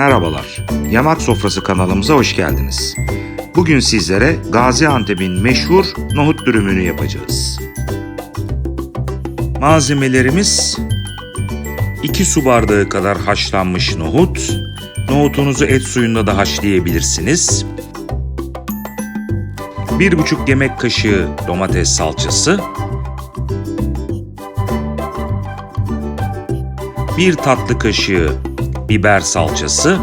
Merhabalar, Yamak Sofrası kanalımıza hoş geldiniz. Bugün sizlere Gaziantep'in meşhur nohut dürümünü yapacağız. Malzemelerimiz 2 su bardağı kadar haşlanmış nohut. Nohutunuzu et suyunda da haşlayabilirsiniz. 1,5 yemek kaşığı domates salçası. 1 tatlı kaşığı biber salçası,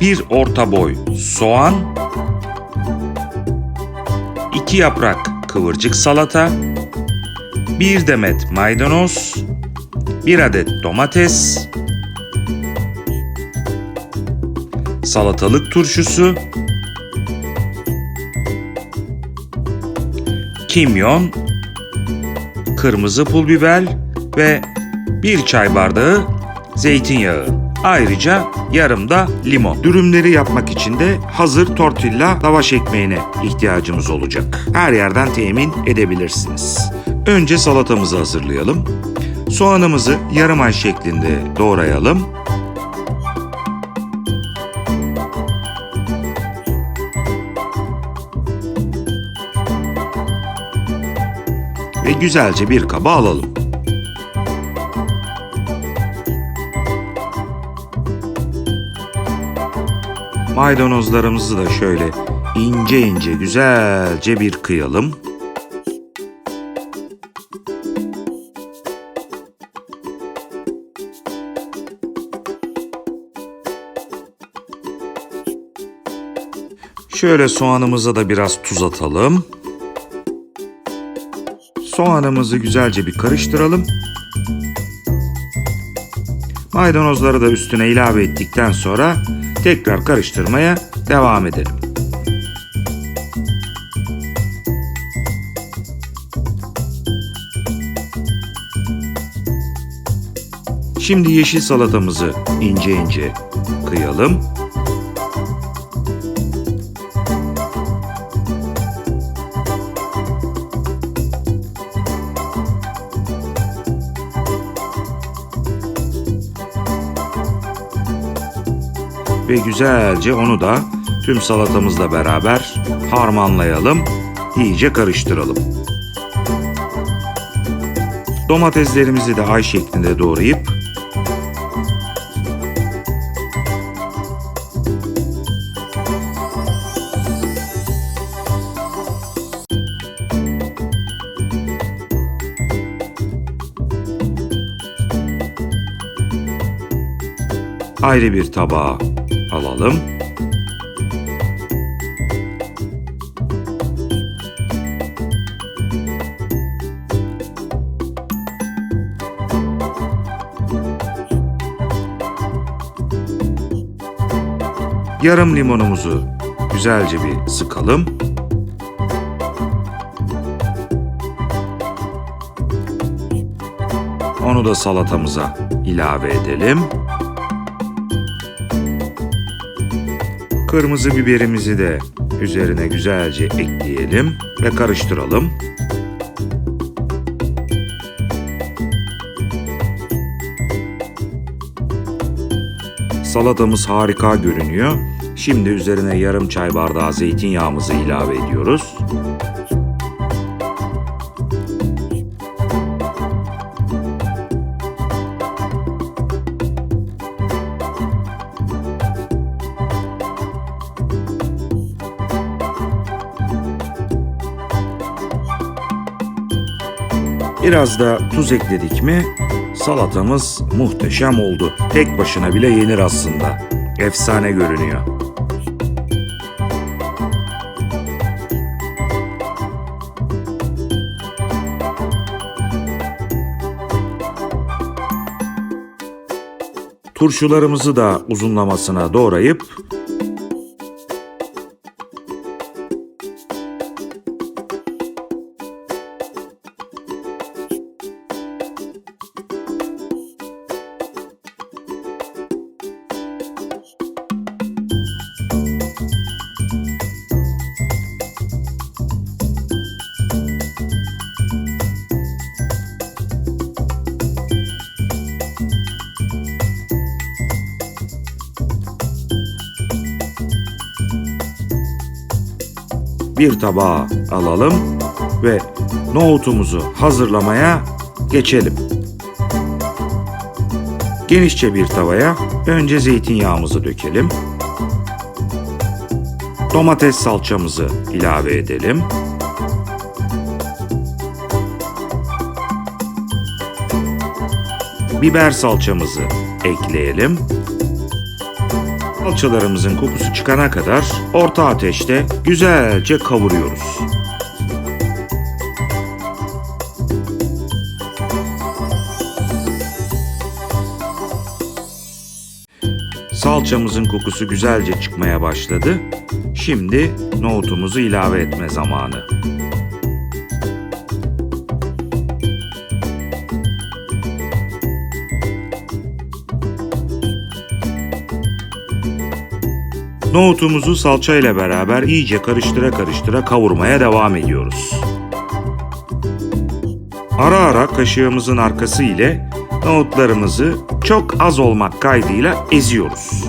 1 orta boy soğan, 2 yaprak kıvırcık salata, 1 demet maydanoz, 1 adet domates, salatalık turşusu, kimyon, kırmızı pul biber ve bir çay bardağı zeytinyağı. Ayrıca yarım da limon. Dürümleri yapmak için de hazır tortilla lavaş ekmeğine ihtiyacımız olacak. Her yerden temin edebilirsiniz. Önce salatamızı hazırlayalım. Soğanımızı yarım ay şeklinde doğrayalım. Ve güzelce bir kaba alalım. Maydanozlarımızı da şöyle ince ince güzelce bir kıyalım. Şöyle soğanımıza da biraz tuz atalım. Soğanımızı güzelce bir karıştıralım. Maydanozları da üstüne ilave ettikten sonra tekrar karıştırmaya devam edelim. Şimdi yeşil salatamızı ince ince kıyalım. Ve güzelce onu da tüm salatamızla beraber harmanlayalım, iyice karıştıralım. Domateslerimizi de ay şeklinde doğrayıp ayrı bir tabağa alalım. Yarım limonumuzu güzelce bir sıkalım. Onu da salatamıza ilave edelim. Kırmızı biberimizi de üzerine güzelce ekleyelim ve karıştıralım. Salatamız harika görünüyor. Şimdi üzerine yarım çay bardağı zeytinyağımızı ilave ediyoruz. Biraz da tuz ekledik mi salatamız muhteşem oldu. Tek başına bile yenir aslında. Efsane görünüyor. Turşularımızı da uzunlamasına doğrayıp bir tabağa alalım ve nohutumuzu hazırlamaya geçelim. Genişçe bir tavaya önce zeytinyağımızı dökelim. Domates salçamızı ilave edelim. Biber salçamızı ekleyelim. Salçalarımızın kokusu çıkana kadar orta ateşte güzelce kavuruyoruz. Salçamızın kokusu güzelce çıkmaya başladı. Şimdi nohutumuzu ilave etme zamanı. Nohutumuzu salça ile beraber iyice karıştıra karıştıra kavurmaya devam ediyoruz. Ara ara kaşığımızın arkası ile nohutlarımızı çok az olmak kaydıyla eziyoruz.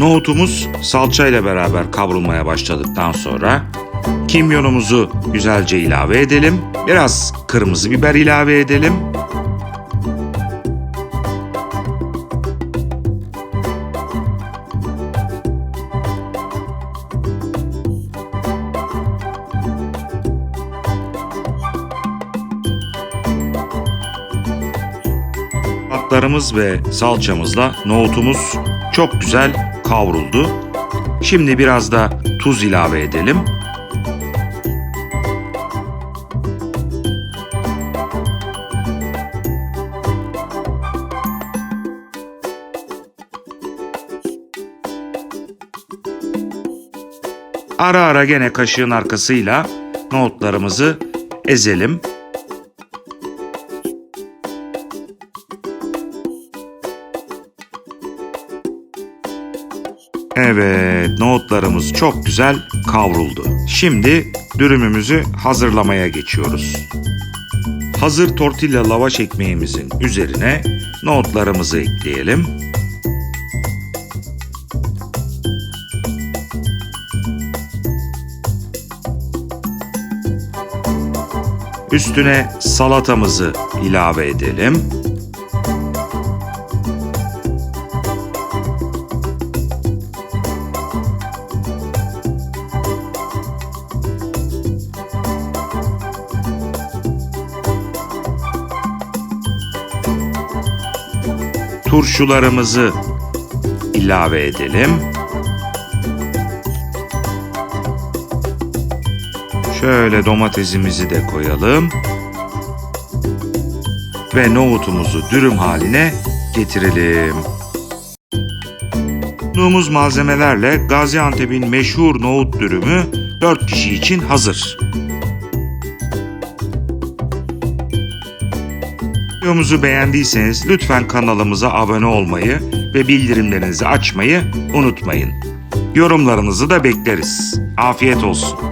Nohutumuz salça ile beraber kavrulmaya başladıktan sonra kimyonumuzu güzelce ilave edelim. Biraz kırmızı biber ilave edelim. Patlarımız ve salçamızla nohutumuz çok güzel kavruldu. Şimdi biraz da tuz ilave edelim. Ara ara gene kaşığın arkasıyla nohutlarımızı ezelim. Evet, nohutlarımız çok güzel kavruldu. Şimdi dürümümüzü hazırlamaya geçiyoruz. Hazır tortilla lavaş ekmeğimizin üzerine nohutlarımızı ekleyelim. Üstüne salatamızı ilave edelim. Turşularımızı ilave edelim. Şöyle domatesimizi de koyalım. Ve nohutumuzu dürüm haline getirelim. Sunduğumuz malzemelerle Gaziantep'in meşhur nohut dürümü 4 kişi için hazır. Videomuzu beğendiyseniz lütfen kanalımıza abone olmayı ve bildirimlerinizi açmayı unutmayın. Yorumlarınızı da bekleriz. Afiyet olsun.